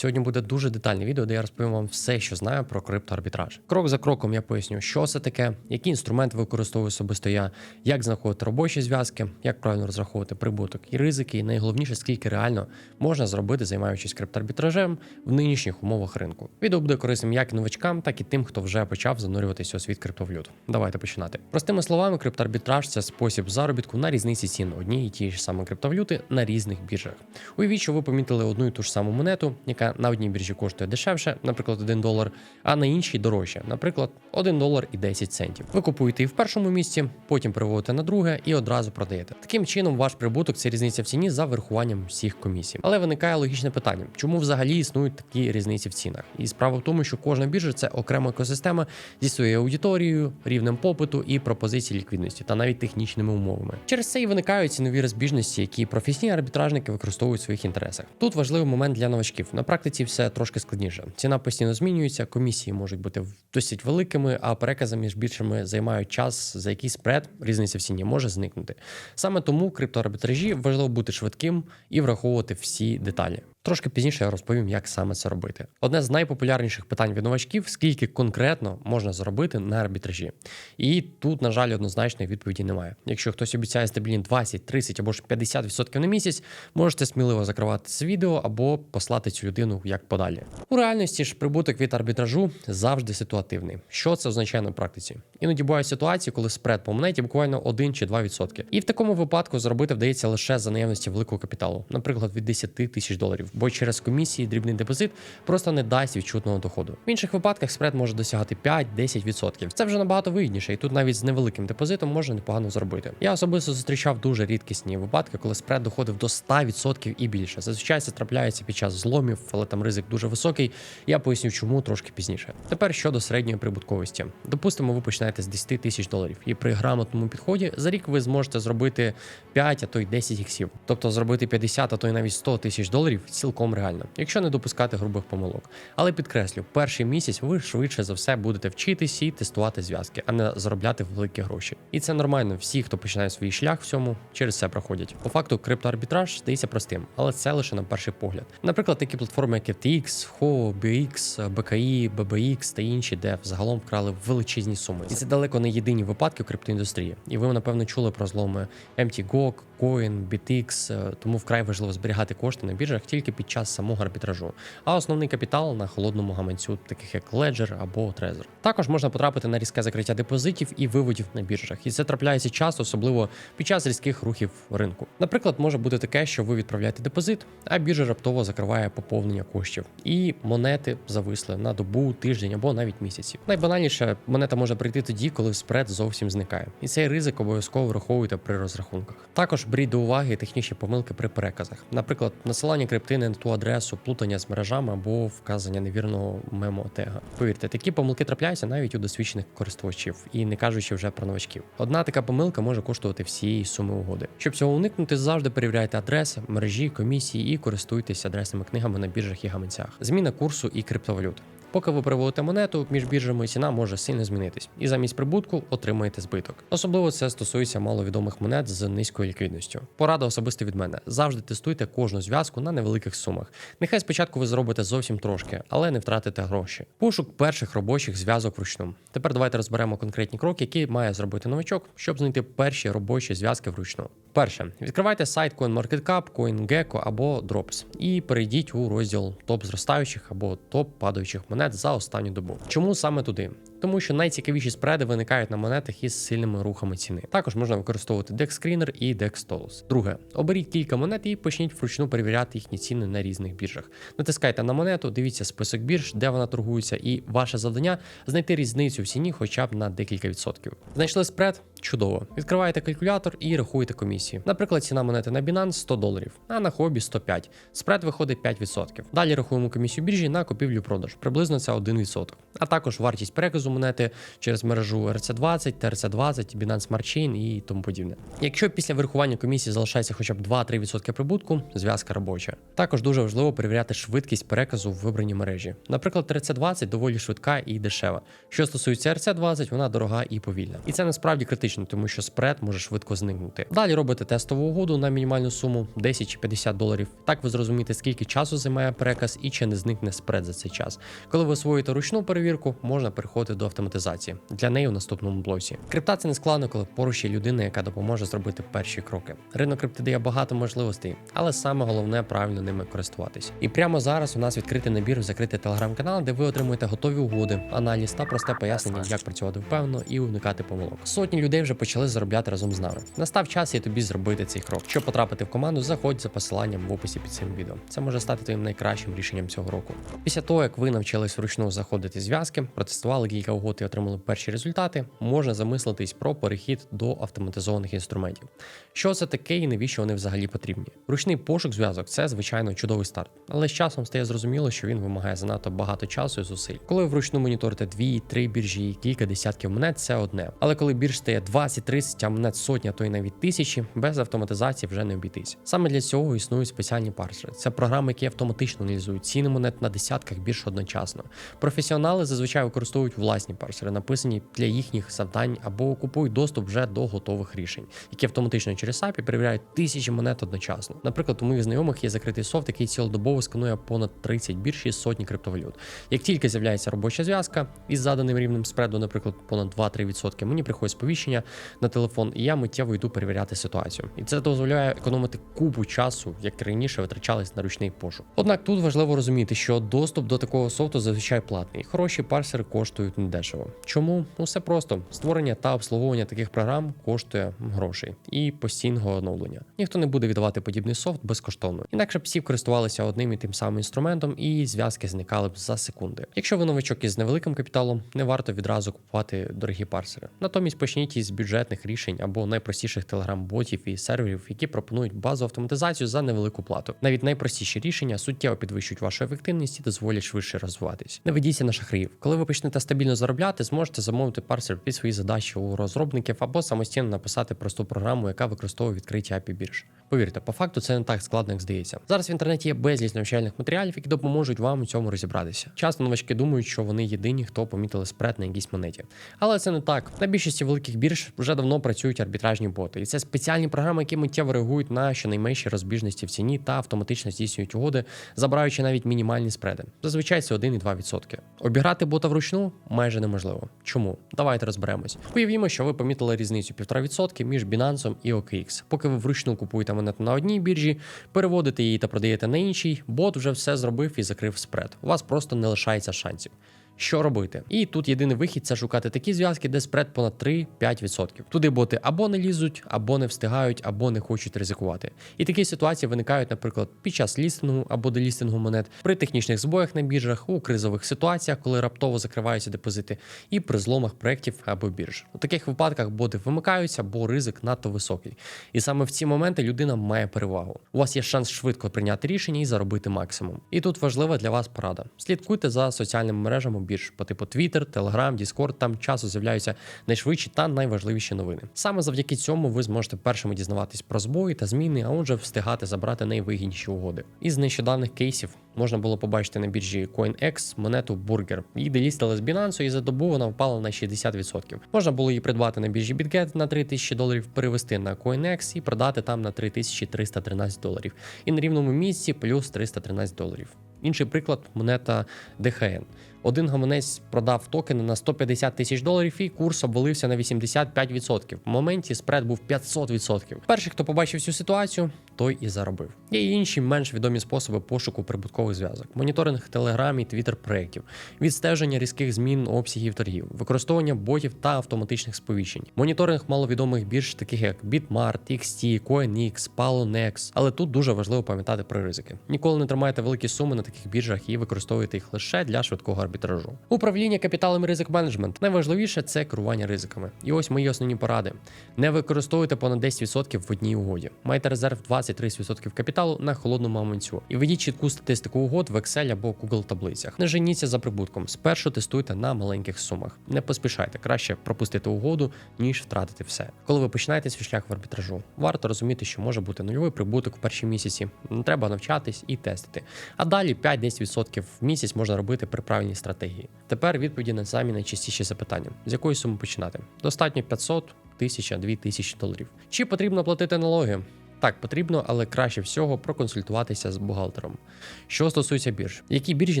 Сьогодні буде дуже детальне відео, де я розповім вам все, що знаю про криптоарбітраж. Крок за кроком я поясню, що це таке, які інструменти використовую особисто я, як знаходити робочі зв'язки, як правильно розраховувати прибуток і ризики, і найголовніше, скільки реально можна зробити, займаючись криптоарбітражем в нинішніх умовах ринку. Відео буде корисним як новачкам, так і тим, хто вже почав занурюватися у світ криптовалют. Давайте починати. Простими словами, криптоарбітраж це спосіб заробітку на різниці цін однієї і тієї ж самої криптовалюти на різних біржах. Уявіть, що ви помітили одну і ту ж саму монету, яка на одній біржі коштує дешевше, наприклад, 1 долар, а на іншій дорожче, наприклад, 1 долар і 10 центів. Ви купуєте її в першому місці, потім переводите на друге і одразу продаєте. Таким чином, ваш прибуток це різниця в ціні за врахуванням всіх комісій. Але виникає логічне питання: чому взагалі існують такі різниці в цінах? І справа в тому, що кожна біржа це окрема екосистема зі своєю аудиторією, рівнем попиту і пропозиції ліквідності та навіть технічними умовами. Через це і виникають цінові розбіжності, які професійні арбітражники використовують в своїх інтересах. Тут важливий момент для новачків. На практиці все трошки складніше. Ціна постійно змінюється, комісії можуть бути досить великими, а перекази між більшими займають час, за який спред різниця в ціні може зникнути. Саме тому криптоарбітражі важливо бути швидким і враховувати всі деталі. Трошки пізніше я розповім, як саме це робити. Одне з найпопулярніших питань від новачків: скільки конкретно можна заробити на арбітражі. І тут, на жаль, однозначної відповіді немає. Якщо хтось обіцяє стабільні 20, 30 або ж 50% на місяць, можете сміливо закривати це відео або послати цю людину як подалі. У реальності ж прибуток від арбітражу завжди ситуативний. Що це означає на практиці? Іноді бувають ситуації, коли спред по монеті буквально 1 чи 2%. І в такому випадку заробити вдається лише за наявності великого капіталу, наприклад, від 10 тисяч доларів, бо через комісії дрібний депозит просто не дасть відчутного доходу. В інших випадках спред може досягати 5-10%. Це вже набагато вигідніше, і тут навіть з невеликим депозитом можна непогано зробити. Я особисто зустрічав дуже рідкісні випадки, коли спред доходив до 100% і більше. Зазвичай це трапляється під час зломів, але там ризик дуже високий. Я поясню, чому трошки пізніше. Тепер щодо середньої прибутковості. Допустимо, ви починаєте з 10 тисяч доларів, і при грамотному підході за рік ви зможете зробити 5, а то й 10 іксів. Тобто зробити 50, а то й навіть 100 тисяч доларів цілком реально, якщо не допускати грубих помилок. Але підкреслю, перший місяць ви швидше за все будете вчитись і тестувати зв'язки, а не заробляти великі гроші. І це нормально. Всі, хто починає свій шлях в цьому, через це проходять. По факту, криптоарбітраж здається простим, але це лише на перший погляд. Наприклад, такі платформи, як FTX, HO, BX, BKI, BBX та інші, де взагалом вкрали величезні суми. І це далеко не єдині випадки в криптоіндустрії. І ви напевно чули про зломи MTGOG, Coin, BTX, е, тому вкрай важливо зберігати кошти на біржах тільки під час самого арбітражу, а основний капітал на холодному гаманцю, таких як Ledger або Trezor. Також можна потрапити на різке закриття депозитів і виводів на біржах, і це трапляється часто, особливо під час різких рухів ринку. Наприклад, може бути таке, що ви відправляєте депозит, а біржа раптово закриває поповнення коштів, і монети зависли на добу, тиждень або навіть місяці. Найбанальніше монета може прийти тоді, коли спред зовсім зникає, і цей ризик обов'язково враховуйте при розрахунках. Також беріть до уваги технічні помилки при переказах, наприклад, насилання крипти не на ту адресу, плутання з мережами або вказання невірного мемо-тега. Повірте, такі помилки трапляються навіть у досвідчених користувачів, і не кажучи вже про новачків. Одна така помилка може коштувати всієї суми угоди. Щоб цього уникнути, завжди перевіряйте адреси, мережі, комісії і користуйтесь адресними книгами на біржах і гаманцях. Зміна курсу і криптовалют. Поки ви переводите монету між біржами, ціна може сильно змінитись, і замість прибутку отримаєте збиток. Особливо це стосується маловідомих монет з низькою ліквідністю. Порада особисто від мене: завжди тестуйте кожну зв'язку на невеликих сумах. Нехай спочатку ви зробите зовсім трошки, але не втратите гроші. Пошук перших робочих зв'язок вручну. Тепер давайте розберемо конкретні кроки, які має зробити новачок, щоб знайти перші робочі зв'язки вручну. Перше, відкривайте сайт CoinMarketCap, CoinGecko або Drops і перейдіть у розділ топ зростаючих або топ падаючих монет за останню добу. Чому саме туди? Тому що найцікавіші спреди виникають на монетах із сильними рухами ціни. Також можна використовувати DEX Screener і DEX Stolus. Друге, оберіть кілька монет і почніть вручну перевіряти їхні ціни на різних біржах. Натискайте на монету, дивіться список бірж, де вона торгується, і ваше завдання знайти різницю в ціні хоча б на декілька відсотків. Знайшли спред? Чудово. Відкриваєте калькулятор і рахуєте комісії. Наприклад, ціна монети на Binance 100 доларів, а на хобі 105. Спред виходить 5%. Далі рахуємо комісію біржі на купівлю-продаж. Приблизно це 1%. А також вартість переказу переказу монети через мережу RC20, TRC20, Binance Smart Chain і тому подібне. Якщо після вирахування комісії залишається хоча б 2-3% прибутку, зв'язка робоча. Також дуже важливо перевіряти швидкість переказу в вибраній мережі. Наприклад, TRC20 доволі швидка і дешева. Що стосується RC20, вона дорога і повільна. І це насправді критично, тому що спред може швидко зникнути. Далі робите тестову угоду на мінімальну суму 10 чи 50 доларів. Так ви зрозумієте, скільки часу займає переказ і чи не зникне спред за цей час. Коли ви освоїте ручну перевірку, можна переходити до автоматизації. Для неї у наступному блоці. Крипта це не складно, коли поруч є людина, яка допоможе зробити перші кроки. Ринок крипти дає багато можливостей, але саме головне правильно ними користуватись. І прямо зараз у нас відкритий набір в закритий телеграм-канал, де ви отримуєте готові угоди, аналіз та просте пояснення, як працювати впевнено і уникати помилок. Сотні людей вже почали заробляти разом з нами. Настав час і тобі зробити цей крок. Щоб потрапити в команду, заходь за посиланням в описі під цим відео. Це може стати твоїм найкращим рішенням цього року. Після того, як ви навчились вручну заходити зв'язки, протестували кілька угод і отримали перші результати, можна замислитись про перехід до автоматизованих інструментів. Що це таке і навіщо вони взагалі потрібні? Ручний пошук зв'язок це звичайно чудовий старт, але з часом стає зрозуміло, що він вимагає занадто багато часу і зусиль. Коли вручну моніторите дві, три біржі, кілька десятків монет, це одне. Але коли бірж стає 20-30, а монет сотня, то й навіть тисячі, без автоматизації вже не обійтись. Саме для цього існують спеціальні парсери. Це програми, які автоматично аналізують ціни монет на десятках бірж одночасно. Професіонали зазвичай використовують власні парсери, написані для їхніх завдань або купують доступ вже до готових рішень, які автоматично через API перевіряють тисячі монет одночасно. Наприклад, у моїх знайомих є закритий софт, який цілодобово сканує понад 30 бірж і сотні криптовалют. Як тільки з'являється робоча зв'язка із заданим рівнем спреду, наприклад, понад 2-3%, мені приходить сповіщення на телефон, і я миттєво йду перевіряти ситуацію. І це дозволяє економити купу часу, як раніше витрачались на ручний пошук. Однак тут важливо розуміти, що доступ до такого софту зазвичай платний. Хороші парсери коштують недешево. Чому? Ну все просто створення та обслуговування таких програм коштує грошей і постійного оновлення. Ніхто не буде віддавати подібний софт безкоштовно. Інакше б всі користувалися одним і тим самим інструментом, і зв'язки зникали б за секунди. Якщо ви новичок із невеликим капіталом, не варто відразу купувати дорогі парсери. Натомість почніть із бюджетних рішень або найпростіших телеграм-ботів і серверів, які пропонують базу автоматизацію за невелику плату. Навіть найпростіші рішення суттєво підвищують вашу ефективність і дозволять швидше розвиватись. Не ведіться на шахраїв. Коли ви почнете стабільно заробляти, зможете замовити парсер під свої задачі у розробників або самостійно написати просту програму, яка використовує відкриті API бірж. Повірте, по факту це не так складно, як здається. Зараз в інтернеті є безліч навчальних матеріалів, які допоможуть вам у цьому розібратися. Часто новачки думають, що вони єдині, хто помітили спред на якійсь монеті. Але це не так. На більшості великих бірж вже давно працюють арбітражні боти, і це спеціальні програми, які миттєво реагують на щонайменші розбіжності в ціні та автоматично здійснюють угоди, забираючи навіть мінімальні спреди. Зазвичай це 1,2%. Обіграти бота вручну майже неможливо. Чому? Давайте розберемось. Уявімо, що ви помітили різницю 1,5% між Binance і OKX. Поки ви вручну купуєте монету на одній біржі, переводите її та продаєте на іншій, бот вже все зробив і закрив спред. У вас просто не лишається шансів. Що робити? І тут єдиний вихід це шукати такі зв'язки, де спред понад 3-5%. Туди боти або не лізуть, або не встигають, або не хочуть ризикувати. І такі ситуації виникають, наприклад, під час лістингу або делістингу монет, при технічних збоях на біржах, у кризових ситуаціях, коли раптово закриваються депозити, і при зломах проєктів або бірж. У таких випадках боти вимикаються, бо ризик надто високий. І саме в ці моменти людина має перевагу. У вас є шанс швидко прийняти рішення і заробити максимум. І тут важлива для вас порада: слідкуйте за соціальними мережами бірж по типу Twitter, Telegram, Discord, там часу з'являються найшвидші та найважливіші новини. Саме завдяки цьому ви зможете першими дізнаватись про збої та зміни, а отже, встигати забрати найвигідніші угоди. Із нещодавних кейсів можна було побачити на біржі CoinEx монету Burger. Її делістили з Binance, і за добу вона впала на 60%. Можна було її придбати на біржі BitGet на 3000 доларів, перевести на CoinEx і продати там на 3313 доларів. І на рівному місці плюс 313 доларів. Інший приклад монета DHN. Один гаманець продав токени на 150 тисяч доларів, і курс обвалився на 85%. В моменті спред був 500%. Перший, хто побачив цю ситуацію, той і заробив. Є інші менш відомі способи пошуку прибуткових зв'язок: моніторинг телеграм і твіттер проєктів, відстеження різких змін обсягів торгів, використовування ботів та автоматичних сповіщень, моніторинг маловідомих бірж, таких як Bitmart, XT, CoinX, Palonex. Але тут дуже важливо пам'ятати про ризики. Ніколи не тримайте великі суми на таких біржах і використовуйте їх лише для швидкого арбітражу. Управління капіталом ризик менеджмент. Найважливіше це керування ризиками. І ось мої основні поради: не використовуйте понад 10% в одній угоді. Майте резерв 20-30% капіталу на холодному мамонцю і ведіть чітку статистику угод в Excel або Google таблицях. Не женіться за прибутком. Спершу тестуйте на маленьких сумах. Не поспішайте, краще пропустити угоду, ніж втратити все. Коли ви починаєте свій шлях в арбітражу, варто розуміти, що може бути нульовий прибуток в перші місяці. Треба навчатись і тестити. А далі 5-10% в місяць можна робити при правильній стратегії. Тепер відповіді на самі найчастіші запитання: з якої суми починати? Достатньо 500, 1000, 2000 доларів. Чи потрібно платити налоги? Так, потрібно, але краще всього проконсультуватися з бухгалтером. Що стосується бірж, які біржі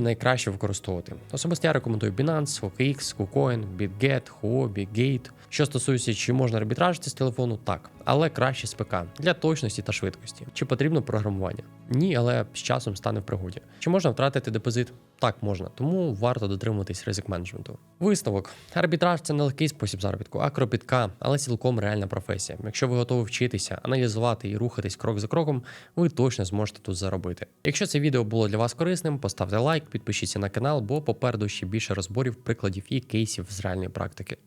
найкраще використовувати? Особисто я рекомендую Binance, OKX, KuCoin, BitGet, Huobi, Gate. Що стосується, чи можна арбітражити з телефону, так, але краще з ПК для точності та швидкості. Чи потрібно програмування? Ні, але з часом стане в пригоді. Чи можна втратити депозит? Так, можна, тому варто дотримуватись ризик менеджменту. Висновок: арбітраж це не легкий спосіб заробітку, а кропітка, але цілком реальна професія. Якщо ви готові вчитися, аналізувати і рухатись крок за кроком, ви точно зможете тут заробити. Якщо це відео було для вас корисним, поставте лайк, підпишіться на канал, бо попереду ще більше розборів, прикладів і кейсів з реальної практики.